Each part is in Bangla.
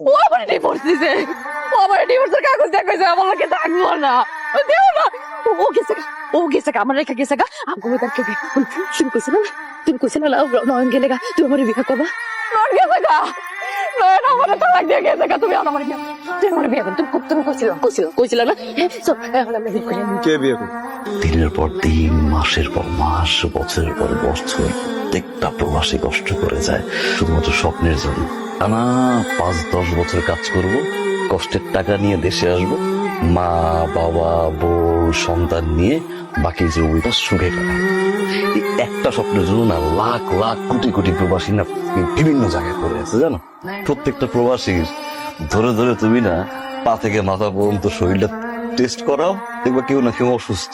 ও আমার ডিভোর্স দিছে। ও আমার ডিভোর্সের কাগজ দেখাইছে আমার লোকে থাকব না। ও দেও না। ও গেছে ও গেছে আমার রেখা গেছে গা। আমগো তার তুমি না তুমি কইছিল না নয়ন গেলে গা তুমি আমার বিয়ে করবা? নয়ন গেছে গা। নয়ন আমার তালাক দিয়ে গেছে গা তুমি আমার বিয়ে তুমি আমার বিয়ে তুমি তুমি কইছিল কইছিল কইছিল না? এখন আমরা বিয়ে করি। কে বিয়ে করবে? দিনের পর দিন মাসের পর মাস বছরের পর বছর প্রত্যেকটা প্রবাসী কষ্ট করে যায় শুধুমাত্র স্বপ্নের জন্য। টানা পাঁচ, দশ বছর কাজ করব, কষ্টের টাকা নিয়ে দেশে আসব, মা, বাবা, বউ, সন্তান নিয়ে বাকি জীবনটা সুখে এই একটা স্বপ্নের জন্য না, লাখ লাখ, কোটি কোটি প্রবাসী না বিভিন্ন জায়গায় পড়ে আছে, জানো? প্রত্যেকটা প্রবাসীর ধরে ধরে তুমি না, পা থেকে মাথা পর্যন্ত শরীরটা টেস্ট করাও, দেখবা কেউ না কেউ অসুস্থ।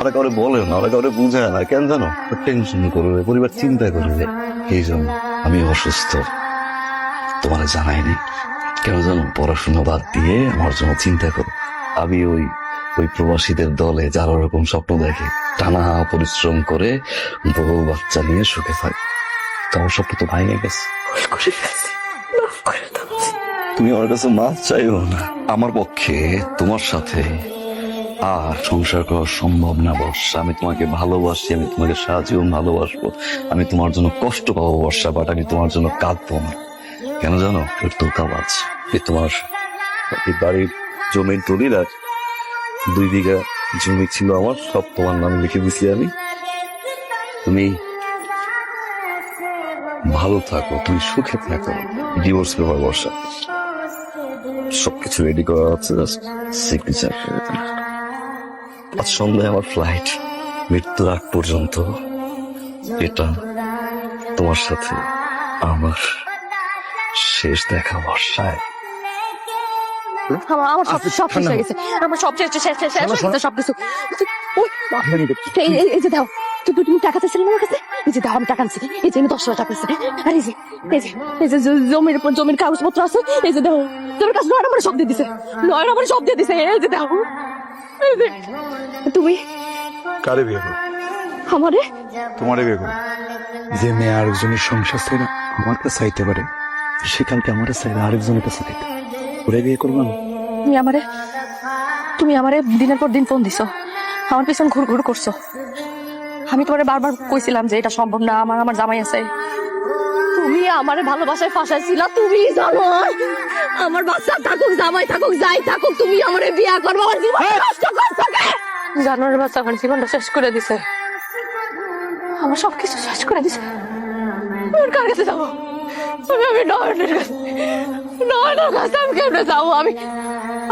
ওরা কাউরে বলে না ওরা কাউরে বুঝায় না, কেন জানো? টেনশন করবে, পরিবার চিন্তা করবে, এই জন্য আমি অসুস্থ। তোমার জানাইনি। কেন জানো পড়াশোনা বাদ দিয়ে আমার জন্য চিন্তা করো। আমি ওই ওই প্রবাসীদের দলে যারা ওরকম স্বপ্ন দেখে টানা পরিশ্রম করে বউ বাচ্চা নিয়ে সুখে থাকে। তোমার স্বপ্ন তো ভাঙে গেছে। তুমি আমার কাছে মাছ চাইও না। আমার পক্ষে তোমার সাথে আর সংসার করা সম্ভব না বর্ষা। আমি তোমাকে ভালোবাসি আমি তোমাকে সাহায্য ভালোবাসবো। আমি তোমার জন্য কষ্ট পাবো বর্ষা বাট আমি তোমার জন্য কাঁদবো না। কেন জানো? এর তো কাজ এই তোমার বাড়ির জমির দলিল আর দুই বিঘা জমি ছিল আমার, সব তোমার নাম লিখে দিছি আমি। তুমি ভালো থাকো, তুমি সুখে থাকো। Divorce paper Barsha. সবকিছু রেডি করা হচ্ছে জাস্ট সিগনেচার আজ সন্ধ্যায় আমার ফ্লাইট মৃত্যুর আগ পর্যন্ত এটা তোমার সাথে আমার শেষ দেখা বর্ষায়। আমার সব সব শেষ হয়ে গেছে। আমার সব শেষ শেষ শেষ শেষ সব কিছু এই এই- এই যে দাও। তুই তুই- তুমি টাকা চাইছিলে আমার কাছে? এই যে দাও আমি টাকা আনছি। এই যে আমি দশ হাজার টাকা আছে আর এই যে এই যে এই যে জমির উপর জমির কাগজপত্র আছে এই যে দাও। তোমার কাছে নয় নম্বরে সব দিয়ে দিছে। নয় নম্বরে সব দিয়ে দিছে। এই যে দাও। তুমি? কারে বিয়ে করবে আমারে? তোমারে বিয়ে যে মেয়ে আরেকজনের সংসার ছেড়ে আমার কাছে চাইতে পারে সে কালকে আমার চাইলে আরেকজনের কাছে চাইতে ওরে বিয়ে করব না তুমি আমারে তুমি আমারে দিনের পর দিন ফোন দিছো। আমার পিছন ঘুর ঘুর করছ। আমি তোমারে বারবার কইছিলাম যে এটা সম্ভব না আমার আমার জামাই আছে। তুমি আমারে ভালোবাসায় ফাঁসাইছিলা তুমি জানো? আমার বাচ্চা থাকুক জামাই থাকুক যাই থাকুক তুমি আমারে বিয়া করব আমার জীবন নষ্ট করছ কে জানোয়ারের বাচ্চা আমার জীবনটা শেষ করে দিছে। আমার সবকিছু শেষ করে দিছে। কার কাছে যাব? আমি আমি নয়নের কাছে নয়নের কাছে আমি কেমনে যাব? আমি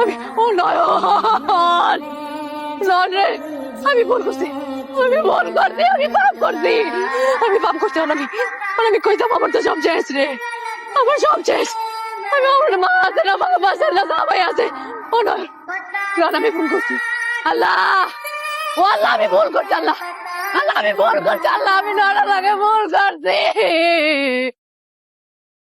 আমি, ও নয়ন নয়ন। রে আমি ভুল করছি। আমি ভুল করছি, আমি পাপ করছি। আমি পাপ করছি আমি আমি কই যাব? আমার তো সব শেষ রে। আমার সব শেষ। আমি আমার মা আছে না মা বাসার না সবাই আছে। ও নয়। নয়ন আমি ভুল করছি। আল্লাহ! ও আল্লাহ, আমি ভুল করছি, আল্লাহ। আল্লাহ, আমি ভুল করছি, আল্লাহ। আমি নয়নের আগে ভুল করছি।